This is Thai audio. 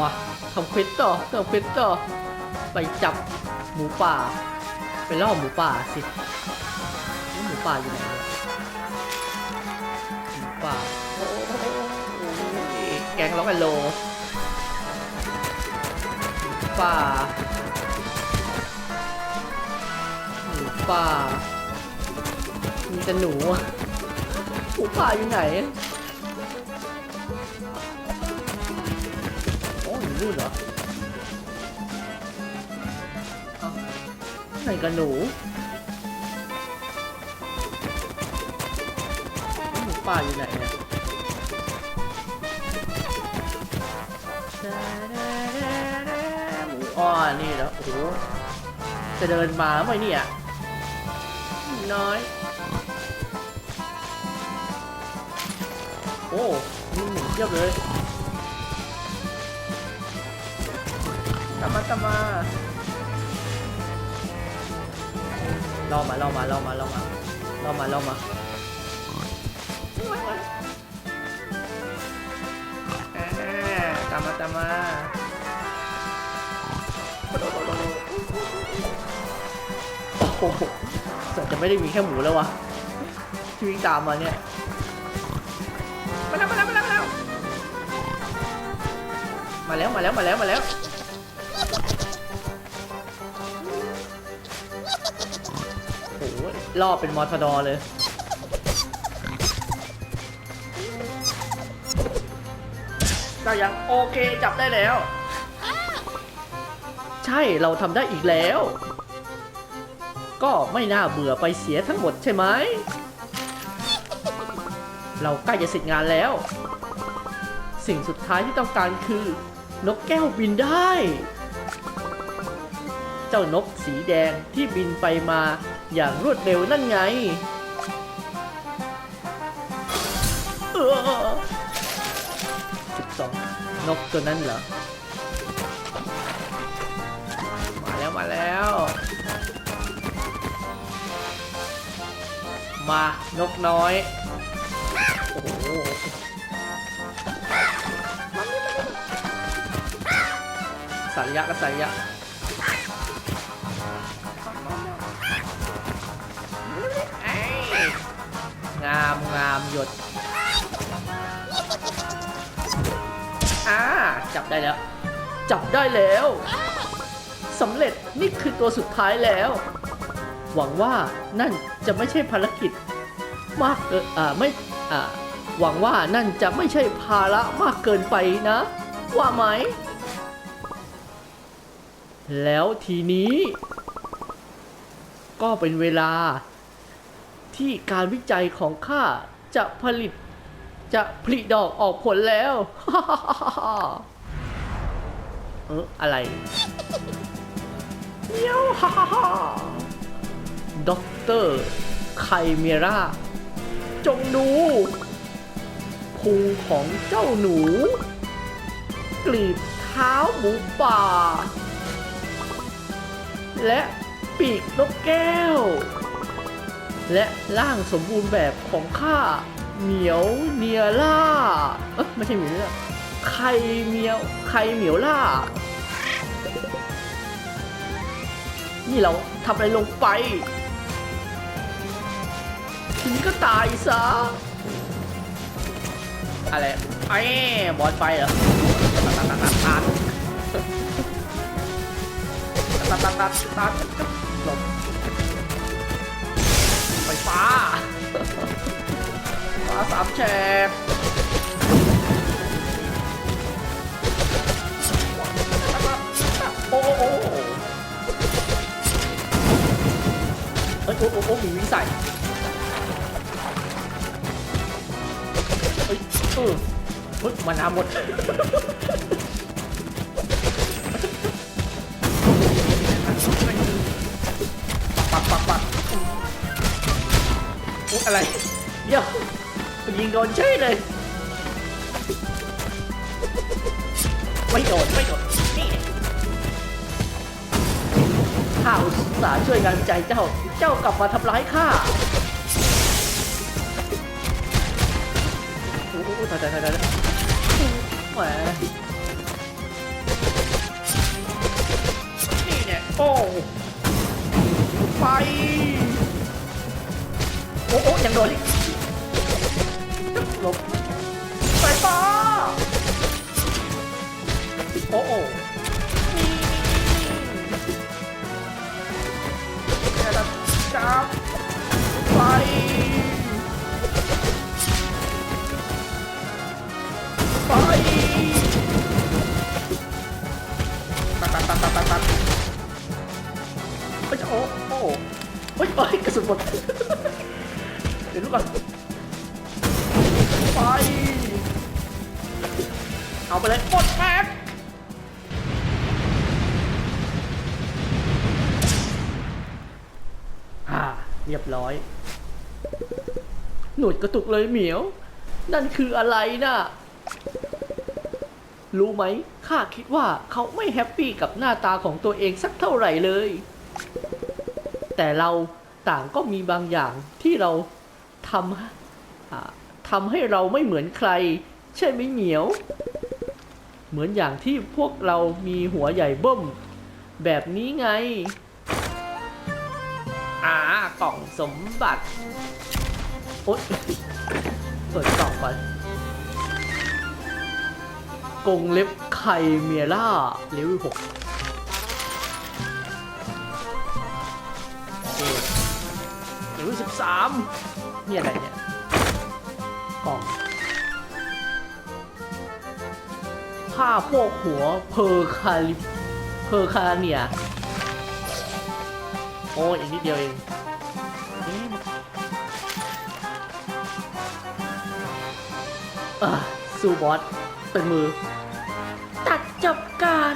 มาทำเควสต่อทำเควสต่อ ไปจับหมูป่า ไปล่อหมูป่าสิหมูป่าอยู่ไหนหมูป่าโอ้โหแกงล็อกไอนโลหมูป่าหมูป่ามีแต่หนูหมูป่าอยู่ไหน โอ้ยรูดเหรอเอ้าไหนกันหนูแล้วหมูป่าอยู่ไหนเนี่ยหมูอ้อนี่เหรอโอ้โหจะเดินมาไหมเนี่ยหนูน้อยโอ้มีหมูเยอะเลย ตามมาตามมาล่อมาล่อมาล่อมาล่อมาล่อมาล่อมาอ่าตามมาตามมาโอ้โหแต่จะไม่ได้มีแค่หมูแล้ววะที่วิ่งตามมาเนี่ยมาแล้วมาแล้วมาแล้วมาแล้วมาแล้วมาแล้วมาแล้ว ล่อเป็นมอทดอเลยก็ยังโอเคจับได้แล้ว ใช่เราทำได้อีกแล้ว ก็ไม่น่าเบื่อไปเสียทั้งหมดใช่ไหม เราใกล้จะเสร็จงานแล้ว สิ่งสุดท้ายที่ต้องการคือนกแก้วบินได้ เจ้านกสีแดงที่บินไปมา อย่างรวดเร็วนั่นไงเออจุดสองนกตัวนั้นเหรอ มาแล้วมาแล้ว มานกน้อย โอ้โหสายยะก็สายยะ หยดอ่าจับได้แล้ว จับได้แล้วสำเร็จนี่คือตัวสุดท้ายแล้ว หวังว่านั่นจะไม่ใช่ภารกิจ มากเกินอ่าไม่อ่าหวังว่านั่นจะไม่ใช่ภาระมากเกินไปนะ ว่าไหม แล้วทีนี้ ก็เป็นเวลาที่การวิจัยของข้า จะผลิต จะผลิดอกออกผลแล้ว เอออะไรเมียวฮ่าฮ่าฮ่าด็อกเตอร์ไคเมรา จงดูพุงของเจ้าหนู กลีบเท้าหมูป่า และปีกนกแก้ว และร่างสมบูรณ์แบบของข้าเหนียวเนียล่า เอ๊ะไม่ใช่เหมียวล่าใครเหนียวใครเหมียวล่า นี่เราทำอะไรลงไปถึงก็ตายซะ อะไรไอ้บอลไฟเหรอตัดตัดตัดตัดตัดตัดตัดหลบ ฟฟ้าฟ้าสามแฉกโอ้โอ้โอ้เฮ้ยโอ้โอ้โอ้มีวิ่งใส่เฮ้ยเออเฮ้ยมานาหมด อุ๊อะไรเดี๋ยวยิงโดนเฉยเลยไม่โดนไม่โดนนี่ข้าอุตส่าห์ช่วยงานใจเจ้า เจ้ากลับมาทำร้ายข้าโอ้โหตายตายตายตายแหมนี่เนี่ยโอ้ ไป อ้โอ้ยังโดนอีกหลบไฟฟ้าโอ้โอ้นี่นี่นี่จับไฟไฟตัดตัดตัดตัดตัดตัดเฮ้ยโอ้โอ้เฮ้ยเฮ้ยกระสุนหมดเดี๋ยวดู ก่อนไฟเอาไปเลยหมดแม็กอ่าเรียบร้อย หนวดกระตุกเลยเหมียว นั่นคืออะไรน่ะรู้ไหม ข้าคิดว่าเขาไม่แฮปปี้กับหน้าตาของตัวเองสักเท่าไหร่เลย แต่เราต่างก็มีบางอย่างที่เรา ทำทำให้เราไม่เหมือนใคร ใช่ไหมเหมียว เหมือนอย่างที่พวกเรามีหัวใหญ่เบิ้ม แบบนี้ไงอ่ากล่องสมบัติโอ๊ยเปิดกล่องก่อนกงเล็บไข่เมียล่าเลเวลหก อเคเลเวลสิบสามนี่อะไรเนี่ย กล่อง ผ้าพวกหัวเพอร์คาลิเพอร์คาเนีย โอ้ยอีกนิดเดียวเองสู้บอสเป็นมือ ตัดจบการ